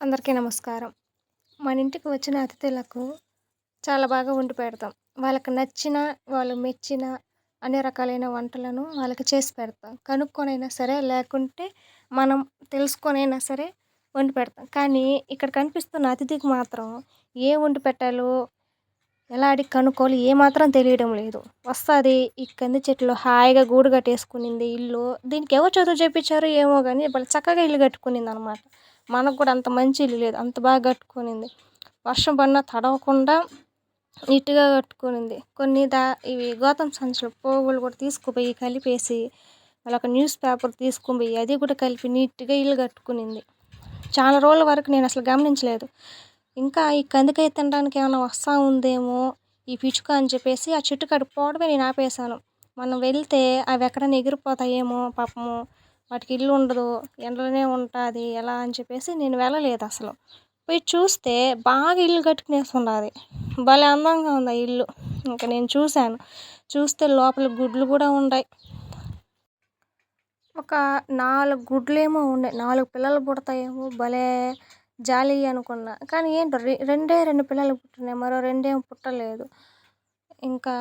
అందరికీ నమస్కారం. మన ఇంటికి వచ్చిన అతిథులకు చాలా బాగా వండి పెడతాం. వాళ్ళకి నచ్చిన వాళ్ళు మెచ్చిన అన్ని రకాలైన వంటలను వాళ్ళకి చేసి పెడతాం. కనుక్కొనైనా సరే లేకుంటే మనం తెలుసుకొనైనా సరే వండి పెడతాం. కానీ ఇక్కడ కనిపిస్తున్న అతిథికి మాత్రం ఏ వండి పెట్టాలో ఎలా అడిగి కనుక్కోవాలి ఏమాత్రం తెలియడం లేదు. వస్తుంది ఈ కంది చెట్లు హాయిగా గూడు కట్టేసుకునింది ఇల్లు. దీనికి ఎవరు చదువు చెప్పించారో ఏమో కానీ వాళ్ళు చక్కగా ఇల్లు కట్టుకునింది అనమాట మనకు కూడా అంత మంచి ఇల్లు లేదు. అంత బాగా కట్టుకునింది. వర్షం పడినా తడవకుండా నీట్గా కట్టుకునింది. కొన్ని దా ఇవి గోతం సంచులు పోగులు కూడా తీసుకుపోయి కలిపేసి మళ్ళీ ఒక న్యూస్ పేపర్ తీసుకుని పోయి అది కూడా కలిపి నీట్గా ఇల్లు కట్టుకునింది. చాలా రోజుల వరకు నేను అసలు గమనించలేదు. ఇంకా ఈ కందికాయ తినడానికి ఏమైనా వస్తూ ఉందేమో ఈ పిచ్చుక అని చెప్పేసి ఆ చెట్టు కాడికి పోవడమే నేను ఆపేసాను మనం వెళ్తే అవి ఎక్కడైనా ఎగిరిపోతాయేమో పాపము. వాటికి ఇల్లు ఉండదు ఎండలోనే ఉంటుంది ఎలా అని చెప్పేసి నేను వెళ్ళలేదు అసలు. పోయి చూస్తే బాగా ఇల్లు కట్టుకునేసి ఉన్నది భలే అందంగా ఉంది ఆ ఇల్లు. ఇంకా నేను చూశాను. చూస్తే లోపల గుడ్లు కూడా ఉన్నాయి ఒక నాలుగు గుడ్లేమో ఉన్నాయి నాలుగు పిల్లలు పుడతాయేమో భలే జాలి అనుకున్నా. కానీ ఏంటో రెండే రెండు పిల్లలు పుట్టినాయి. మరో రెండేం పుట్టలేదు. ఇంకా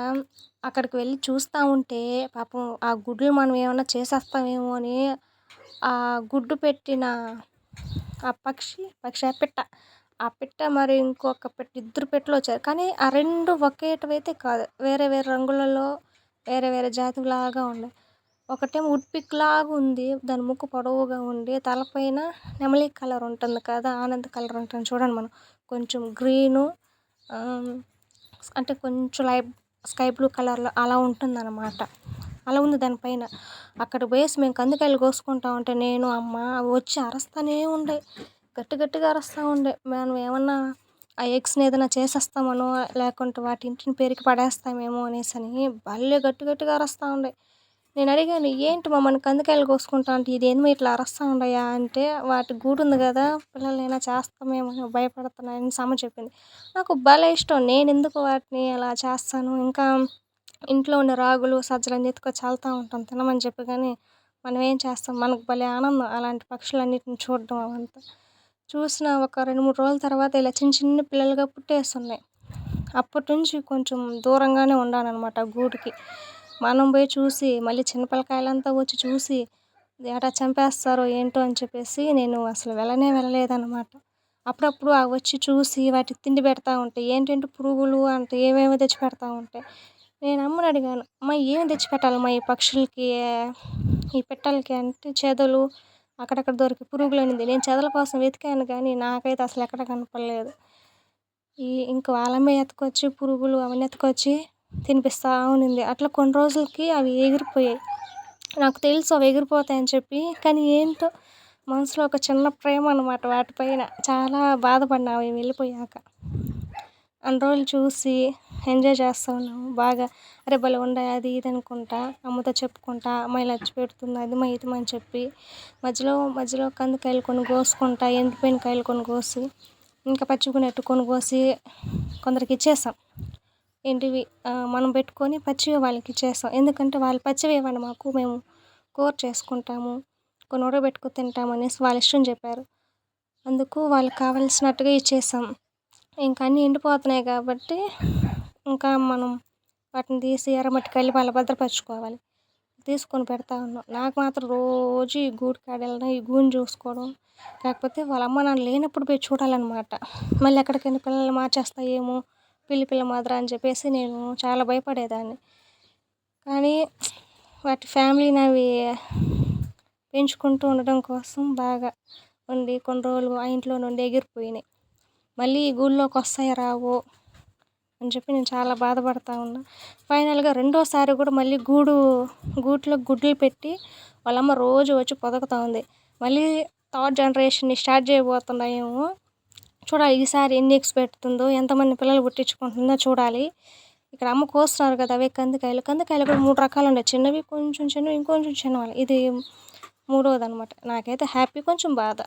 అక్కడికి వెళ్ళి చూస్తూ ఉంటే పాపం ఆ గుడ్లు మనం ఏమన్నా చేసేస్తామేమో అని ఆ గుడ్డు పెట్టిన ఆ పక్షి పక్షి ఆ పిట్ట. ఆ పిట్ట మరి ఇంకొక పిట్ట ఇద్దరు పెట్టలు వచ్చారు. కానీ ఆ రెండు ఒకేటవైతే కాదు. వేరే వేరే రంగులలో వేరే వేరే జాతిలాగా ఉండే ఒకటేమో ఉడ్పిక్ లాగా ఉంది. దాని ముక్కు పొడవుగా ఉండి తలపైన నెమలి కలర్ ఉంటుంది కదా ఆనంద్ కలర్ ఉంటుంది చూడండి మనం. కొంచెం గ్రీను అంటే కొంచెం లైట్ స్కై బ్లూ కలర్లో అలా ఉంటుంది అనమాట అలా ఉంది దానిపైన. అక్కడ పోయేసి మేము కందికాయలు కోసుకుంటా ఉంటే నేను అమ్మ అవి వచ్చి అరస్తానే ఉండే. గట్టి గట్టిగా అరస్తూ ఉండే. మనం ఏమన్నా ఆ ఎగ్స్ని ఏదైనా చేసేస్తామనో లేకుంటే వాటి ఇంటిని పేరుకి పడేస్తామేమో అనేసి అని భలే గట్టి గట్టిగా అరుస్తూ ఉండే. నేను అడిగాను ఏంటి మమ్మల్ని కందికాయలు కోసుకుంటా అంటే ఇదేందో ఇట్లా అరుస్తూ ఉండయా? అంటే వాటి గూడు ఉంది కదా పిల్లలైనా చేస్తామేమో అని భయపడుతున్నాయని సమ చెప్పింది. నాకు భలే ఇష్టం నేను ఎందుకు వాటిని అలా చేస్తాను? ఇంకా ఇంట్లో ఉన్న రాగులు సజ్జలన్నీ ఎత్తుకొచ్చి చల్లుతూ ఉంటాం తినమని చెప్పి కానీ మనం ఏం చేస్తాం? మనకు భలే ఆనందం అలాంటి పక్షులన్నిటిని చూడడం అవంతా. చూసిన ఒక రెండు మూడు రోజుల తర్వాత ఇలా చిన్న చిన్న పిల్లలుగా పుట్టేస్తున్నాయి. అప్పటి నుంచి కొంచెం దూరంగానే ఉన్నాను అనమాట గూటికి మనం పోయి చూసి మళ్ళీ చిన్న పిల్లకాయలంతా వచ్చి చూసి ఏటా చంపేస్తారో ఏంటో అని చెప్పేసి నేను అసలు వెళ్ళనే వెళ్ళలేదన్నమాట. అప్పుడప్పుడు అవి వచ్చి చూసి వాటికి తిండి పెడతా ఉంటాయి ఏంటంటే పురుగులు? అంటే ఏమేమో తెచ్చి పెడతా ఉంటాయి నేను అమ్మని అడిగాను అమ్మ పెట్టాలి తెచ్చిపెట్టాలమ్మా ఈ పక్షులకి? ఈ పెట్టాలకి అంటే చెదలు అక్కడక్కడ దొరికి పురుగులు అనింది. నేను చెదల కోసం వెతికాను కానీ నాకైతే అసలు ఎక్కడ కనపడలేదు. ఈ ఇంక వాళ్ళమ్మే ఎత్తుకొచ్చి పురుగులు అవన్నీ ఎత్తుకొచ్చి తినిపిస్తూ ఉన్నింది అట్లా కొన్ని రోజులకి అవి ఎగిరిపోయాయి. నాకు తెలుసు అవి ఎగిరిపోతాయని చెప్పి కానీ ఏంటో మనసులో ఒక చిన్న ప్రేమ అనమాట వాటిపైన చాలా బాధపడినా అవి వెళ్ళిపోయాక. అన్ని రోజులు చూసి ఎంజాయ్ చేస్తూ ఉన్నాము బాగా అరే భలే ఉండే అది ఇది అనుకుంటా అమ్మతో చెప్పుకుంటా అమ్మ ఇలా పెడుతుంది అది మా ఇది అని చెప్పి మధ్యలో మధ్యలో కందికాయలు కొన్ని కోసుకుంటా ఎండిపోయిన కాయలు కొన్ని కోసి ఇంకా పచ్చివి నెట్టుకొని కోసి కొందరికి ఇచ్చేసాం. ఏంటివి? మనం పెట్టుకొని పచ్చివి వాళ్ళకి ఇచ్చేస్తాం. ఎందుకంటే వాళ్ళు పచ్చివి ఇవ్వండి మాకు మేము కూర చేసుకుంటాము కొన్ని ఉడకబెట్టుకు తింటాము అనేసి వాళ్ళ ఇష్టం చెప్పారు. అందుకు వాళ్ళకి కావాల్సినట్టుగా ఇచ్చేసాం. ఇంకా అన్నీ ఎండిపోతున్నాయి కాబట్టి ఇంకా మనం వాటిని తీసి ఎర్రమట్టి కలిపి భద్రపరచుకోవాలి. తీసుకొని పెడతా ఉన్నాం. నాకు మాత్రం రోజు ఈ గూడు కాడ వెళ్ళడం ఈ గూని చూసుకోవడం లేకపోతే వాళ్ళ అమ్మ నాన్న లేనప్పుడు పోయి చూడాలన్నమాట. మళ్ళీ ఎక్కడికైనా పిల్లలు మార్చేస్తాయేమో పిల్లి పిల్ల మాదిరి అని చెప్పేసి నేను చాలా భయపడేదాన్ని. కానీ వాటి ఫ్యామిలీని అవి పెంచుకుంటూ ఉండడం కోసం బాగా ఉండి కొన్ని రోజులు ఆ ఇంట్లో నుండి ఎగిరిపోయినాయి. మళ్ళీ ఈ గూళ్ళోకి వస్తాయి రావో అని చెప్పి నేను చాలా బాధపడతా ఉన్నా. ఫైనల్గా రెండోసారి కూడా మళ్ళీ గూడు గూట్లో గుడ్లు పెట్టి వాళ్ళమ్మ రోజు వచ్చి పొదకుతూ ఉంది. మళ్ళీ థర్డ్ జనరేషన్ని స్టార్ట్ చేయబోతున్నాయేమో చూడాలి ఈసారి ఎన్ని ఎగ్స్ పెడుతుందో ఎంతమంది పిల్లలు పుట్టించుకుంటుందో చూడాలి. ఇక్కడ అమ్మ కోస్తున్నారు కదా అవే కందికాయలు. కందికాయలు కూడా మూడు రకాలు ఉన్నాయి. చిన్నవి కొంచెం చిన్నవి ఇంకొంచెం చిన్నవి. ఇది మూడవది అనమాట నాకైతే హ్యాపీ కొంచెం బాధ.